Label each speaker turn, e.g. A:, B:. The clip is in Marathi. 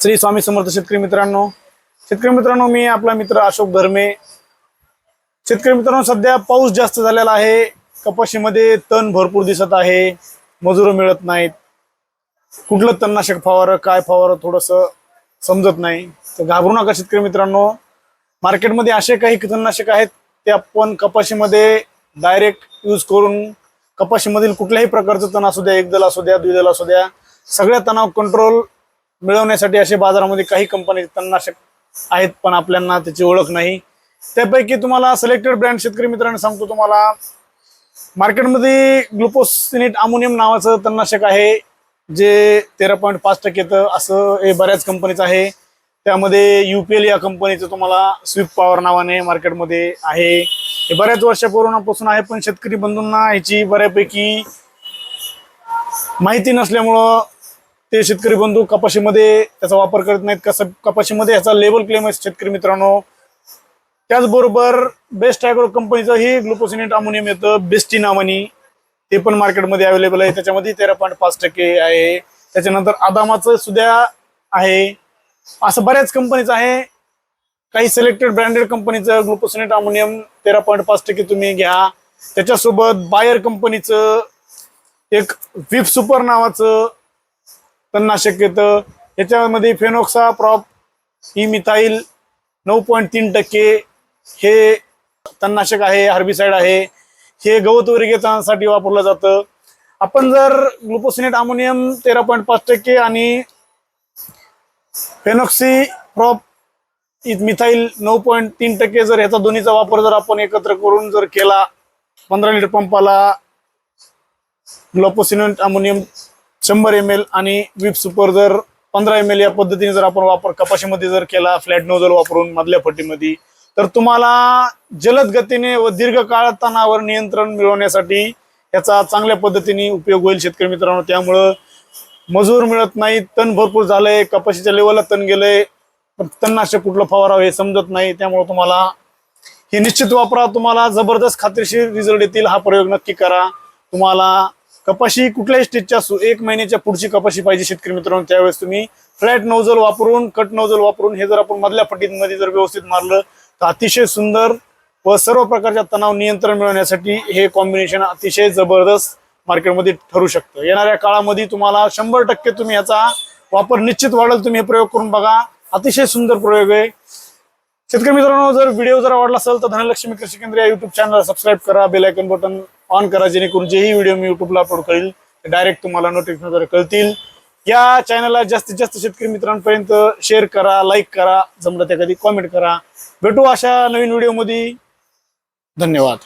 A: श्री स्वामी समर्थ शेतकरी मित्रांनो. शेतकरी मित्रांनो मी आपला मित्र अशोक धर्मे. शेतकरी मित्रांनो सध्या पाऊस जास्त झालेला आहे. कपाशीमध्ये तण भरपूर दिसत आहे. मजुरं मिळत नाहीत. कुठलं तणनाशक फवारं काय फवारं थोडंसं समजत नाही. तर घाबरू नका शेतकरी मित्रांनो. मार्केटमध्ये असे काही तणनाशक आहेत ते आपण कपाशीमध्ये डायरेक्ट यूज करून कपाशीमधील कुठल्याही प्रकारचं तण असू द्या एकदल असू द्या द्विदल असू द्या सगळ्या तणाव कंट्रोल मिळवण्यासाठी असे बाजारामध्ये काही कंपनी तणनाशक आहेत पण आपल्याला त्याची ओळख नाही. त्यापैकी तुम्हाला सिलेक्टेड ब्रँड शेतकरी मित्रांनो सांगतो तुम्हाला. मार्केटमध्ये ग्लुकोसिनेट अमोनियम नावाचं तणनाशक आहे जे तेरा पॉईंट पाच टक्के येतं. असं हे बऱ्याच कंपनीचं आहे. त्यामध्ये युपीएल या कंपनीचं तुम्हाला स्विप पॉवर नावाने मार्केटमध्ये आहे. हे बऱ्याच वर्षापूर्वीपासून आहे पण शेतकरी बंधूंना ह्याची बऱ्यापैकी माहिती नसल्यामुळं ते शेतकरी बंधू कपाशीमध्ये त्याचा वापर करत नाहीत. कसं कपाशीमध्ये ह्याचा लेबल क्लेम आहे शेतकरी मित्रांनो. त्याचबरोबर बेस्ट ॲग्रो कंपनीचं ही ग्लुकोसिनेट अमोनियम येतं बेस्टी नावानी. ते पण मार्केटमध्ये अवेलेबल आहे. त्याच्यामध्ये तेरा पॉईंट पाच टक्के आहे. त्याच्यानंतर आदामाचं सुद्धा आहे. असं बऱ्याच कंपनीचं आहे. काही सिलेक्टेड ब्रँडेड कंपनीचं ग्लुकोसिनेट अमोनियम तेरा पॉईंट पाच टक्के तुम्ही घ्या. त्याच्यासोबत बायर कंपनीचं एक विप सुपर नावाचं तणनाशक येतं. याच्यामध्ये फेनोक्सा प्रॉप ही मिथाईल नऊ पॉईंट तीन टक्के हे तणनाशक आहे हर्बिसाईड आहे. हे गवत वरिगेसाठी वापरलं जातं. आपण जर ग्लुकोसिनेट अमोनियम तेरा पॉईंट पाच टक्के आणि फेनॉक्सी प्रॉप मिथाईल नऊ पॉईंट तीन टक्के जर ह्याचा दोन्हीचा वापर जर आपण एकत्र करून जर केला पंधरा लिटर पंपाला ग्लोपोसिनेट अमोनियम शंभर एम एल आणि विप सुपर जर पंधरा एम एल या पद्धतीने जर आपण वापर कपाशीमध्ये जर केला फ्लॅट नोझल वापरून मधल्या फटीमध्ये तर तुम्हाला जलद गतीने व दीर्घकाळ तणावर नियंत्रण मिळवण्यासाठी याचा चांगल्या पद्धतीने उपयोग होईल शेतकरी मित्रांनो. त्यामुळं मजूर मिळत नाही तण भरपूर झालंय कपाशीच्या लेवलला तण गेलंय पण तणनाशक कुठलं फवारावं हे समजत नाही. त्यामुळे तुम्हाला हे निश्चित वापरा. तुम्हाला जबरदस्त खात्रीशीर रिझल्ट येतील. हा प्रयोग नक्की करा. तुम्हाला कपाशी कुठल्याही स्टेजच्या असू एक महिन्याच्या पुढची कपाशी पाहिजे शेतकरी मित्रांनो. त्यावेळेस तुम्ही फ्लॅट नोजल वापरून कट नोजल वापरून हे जर आपण मधल्या पट्टीमध्ये जर व्यवस्थित मारलं तर अतिशय सुंदर व सर्व प्रकारच्या तणाव नियंत्रण मिळवण्यासाठी हे कॉम्बिनेशन अतिशय जबरदस्त मार्केटमध्ये ठरू शकतं. येणाऱ्या काळामध्ये तुम्हाला शंभर टक्के तुम्ही याचा वापर निश्चित वाढेल. तुम्ही हे प्रयोग करून बघा. अतिशय सुंदर प्रयोग आहे. शेतकरी मित्रांनो जर व्हिडिओ जर आवडला असेल तर धनलक्ष्मी कृषी केंद्र या युट्यूब चॅनलला सबस्क्राईब करा. बेलायकन बटन ऑन करा जेणेकरून जेही व्हिडिओ मी युट्यूबला अपलोड करेल ते डायरेक्ट तुम्हाला नोटिफिकेशनद्वारे कळतील. या चॅनलला जास्तीत जास्त शेतकरी मित्रांपर्यंत शेअर करा लाईक करा जमलं त्या कधी कॉमेंट करा. भेटू अशा नवीन व्हिडिओमध्ये धन्यवाद.